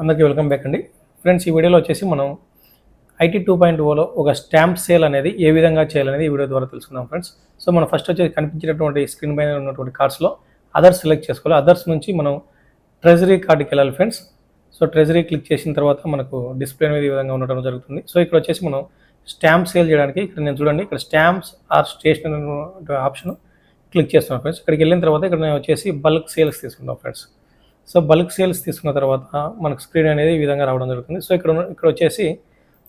అందరికీ welcome back అండి. Friends ఈ వీడియోలో వచ్చేసి మనం ఐటీ టూ పాయింట్ ఓలో ఒక స్టాంప్ సేల్ అనేది ఏ విధంగా చేయాలనేది ఈ వీడియో ద్వారా తెలుసుకుందాం ఫ్రెండ్స్. సో మనం ఫస్ట్ వచ్చేసి కనిపించేటటువంటి స్క్రీన్ పైన ఉన్నటువంటి కార్డ్స్లో అదర్స్ సెలెక్ట్ చేసుకోవాలి. అదర్స్ నుంచి మనం ట్రెజరీ కార్డుకి వెళ్ళాలి ఫ్రెండ్స్. సో ట్రెజరీ క్లిక్ చేసిన తర్వాత మనకు డిస్ప్లే అనేది ఈ విధంగా ఉండటం జరుగుతుంది. సో ఇక్కడ వచ్చేసి మనం స్టాంప్ సేల్ చేయడానికి ఇక్కడ నేను చూడండి ఇక్కడ stamps or stationery option click చేస్తున్నాం ఫ్రెండ్స్. ఇక్కడికి వెళ్ళిన తర్వాత ఇక్కడ నేను వచ్చేసి బల్క్ సేల్స్ తీసుకుంటాం ఫ్రెండ్స్. సో బల్క్ సేల్స్ తీసుకున్న తర్వాత మనకు స్క్రీన్ అనేది ఈ విధంగా రావడం జరుగుతుంది. సో ఇక్కడ ఇక్కడ వచ్చేసి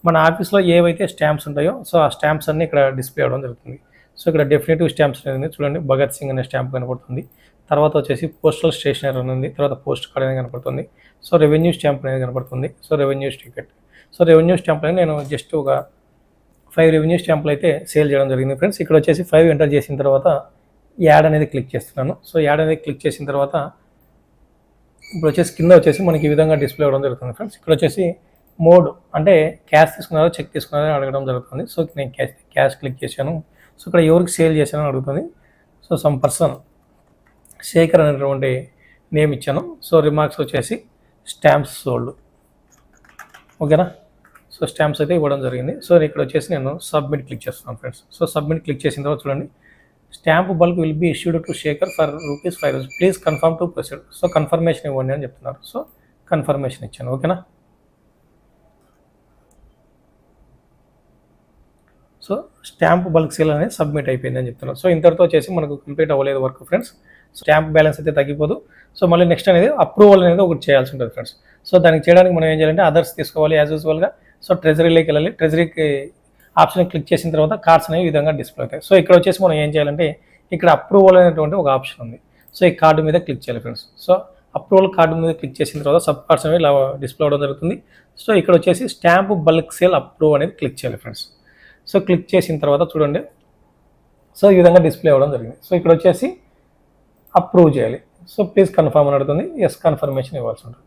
మన ఆఫీస్లో ఏవైతే స్టాంప్స్ ఉంటాయో సో ఆ స్టాంప్స్ అన్నీ ఇక్కడ డిస్ప్లే అవడం జరుగుతుంది. సో ఇక్కడ డెఫినెటివ్ స్టాంప్స్ అనేది చూడండి భగత్ సింగ్ అనే స్టాంప్ కనపడుతుంది. తర్వాత వచ్చేసి పోస్టల్ స్టేషనరీ ఉంది తర్వాత పోస్ట్ కార్డ్ అనేది కనపడుతుంది. సో రెవెన్యూ స్టాంప్ అనేది కనపడుతుంది. So revenue ticket. So revenue stamp అనేది నేను జస్ట్ ఒక ఫైవ్ రెవెన్యూ స్టాంపులు అయితే సేల్ చేయడం జరిగింది ఫ్రెండ్స్. ఇక్కడ వచ్చేసి ఫైవ్ ఎంటర్ చేసిన తర్వాత యాడ్ అనేది క్లిక్ చేస్తున్నాను. సో యాడ్ అనేది క్లిక్ చేసిన తర్వాత ఇప్పుడు వచ్చేసి కింద వచ్చేసి మనకి ఈ విధంగా డిస్ప్లే అవ్వడం జరుగుతుంది ఫ్రెండ్స్ ఇక్కడ వచ్చేసి మోడ్ అంటే క్యాష్ తీసుకున్నారో చెక్ తీసుకున్నారో అని అడగడం జరుగుతుంది. సో నేను క్యాష్ క్యాష్ క్లిక్ చేశాను. సో ఇక్కడ ఎవరికి సేల్ చేశానో అడుగుతుంది. సో సమ్ పర్సన్ శేఖర్ అనేటువంటి నేమ్ ఇచ్చాను. సో రిమార్క్స్ వచ్చేసి స్టాంప్స్ సోల్డ్ ఓకేనా సో స్టాంప్స్ అయితే ఇవ్వడం జరిగింది. సో ఇక్కడ వచ్చేసి నేను సబ్మిట్ క్లిక్ చేస్తున్నాను ఫ్రెండ్స్ సో సబ్మిట్ క్లిక్ చేసిన తర్వాత చూడండి. Stamp bulk will be issued to Shekhar for rupees five rupees. Please confirm to proceed. So confirmation ఇవ్వండి అని చెప్తున్నారు. సో కన్ఫర్మేషన్ ఇచ్చాను. ఓకేనా? సో స్టాంప్ బల్క్ సేల్ అనేది సబ్మిట్ అయిపోయింది అని చెప్తున్నారు. సో ఇంతటితో చేసి మనకు కంప్లీట్ అవ్వలేదు వర్క్ ఫ్రెండ్స్. స్టాంప్ బ్యాలెన్స్ అయితే తగ్గిపోదు. సో మళ్ళీ నెక్స్ట్ అనేది అప్రూవల్ అనేది ఒకటి చేయాల్సి ఉంటుంది ఫ్రెండ్స్. సో దానికి చేయడానికి మనం ఏం చేయాలంటే అదర్స్ తీసుకోవాలి యాజ్ యూజువల్గా. సో ట్రెజరీలోకి వెళ్ళాలి. ట్రెజరీకి ఆప్షన్ క్లిక్ చేసిన తర్వాత కార్డ్స్ అనేవి ఈ విధంగా డిస్ప్లే అవుతాయి. సో ఇక్కడ వచ్చేసి మనం ఏం చేయాలంటే ఇక్కడ అప్రూవల్ అనేటువంటి ఒక ఆప్షన్ ఉంది. సో ఈ కార్డు మీద క్లిక్ చేయాలి ఫ్రెండ్స్. సో అప్రూవల్ కార్డు మీద క్లిక్ చేసిన తర్వాత సబ్ కార్డ్స్ అనేవి ఇలా డిస్ప్లే అవడం జరుగుతుంది. సో ఇక్కడ వచ్చేసి స్టాంప్ బల్క్ సేల్ అప్రూవ్ అనేది క్లిక్ చేయాలి ఫ్రెండ్స్. సో క్లిక్ చేసిన తర్వాత చూడండి. సో ఈ విధంగా డిస్ప్లే అవ్వడం జరిగింది. సో ఇక్కడ వచ్చేసి అప్రూవ్ చేయాలి. సో ప్లీజ్ కన్ఫర్మ్ అని అడుగుతుంది. ఎస్ కన్ఫర్మేషన్ ఇవ్వాల్సి ఉంటుంది.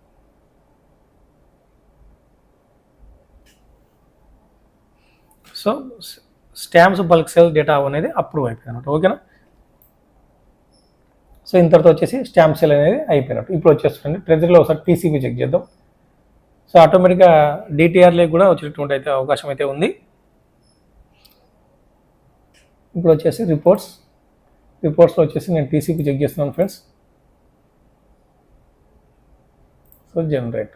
So stamps bulk sale data అనేది అప్రూవ్ అయిపోయింది ఓకేనా? సో ఇంతటితో వచ్చేసి స్టాంప్ సేల్ అనేది అయిపోయినట్టు ఇప్పుడు వచ్చేస్తుంది ట్రెజరీలో ఒకసారి టీసీబీ చెక్ చేద్దాం. సో ఆటోమేటిక్గా డిటిఆర్లే కూడా వచ్చేటువంటి అయితే అవకాశం అయితే ఉంది. ఇప్పుడు వచ్చేసి రిపోర్ట్స్. రిపోర్ట్స్లో వచ్చేసి నేను టీసీపీ చెక్ చేస్తున్నాను ఫ్రెండ్స్. So generate.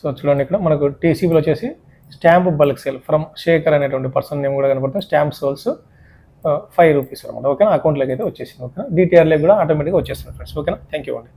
సో చూడండి ఇక్కడ మనకు టీసీబీలో వచ్చేసి stamp bulk sale from Shekhar అనేటువంటి పర్సన్ నేమ్ కూడా కనపడుతుంది స్టాంప్ సోల్స్ ఫైవ్ రూపీస్ అనమాట. ఓకేనా అకౌంట్లోకి అయితే వచ్చేసింది. ఓకేనా డీటీఆర్లోకి కూడా ఆటోమేటిక్గా వచ్చేస్తుంది ఫ్రెండ్స్ ఓకేనా థ్యాంక్ యూ అండి.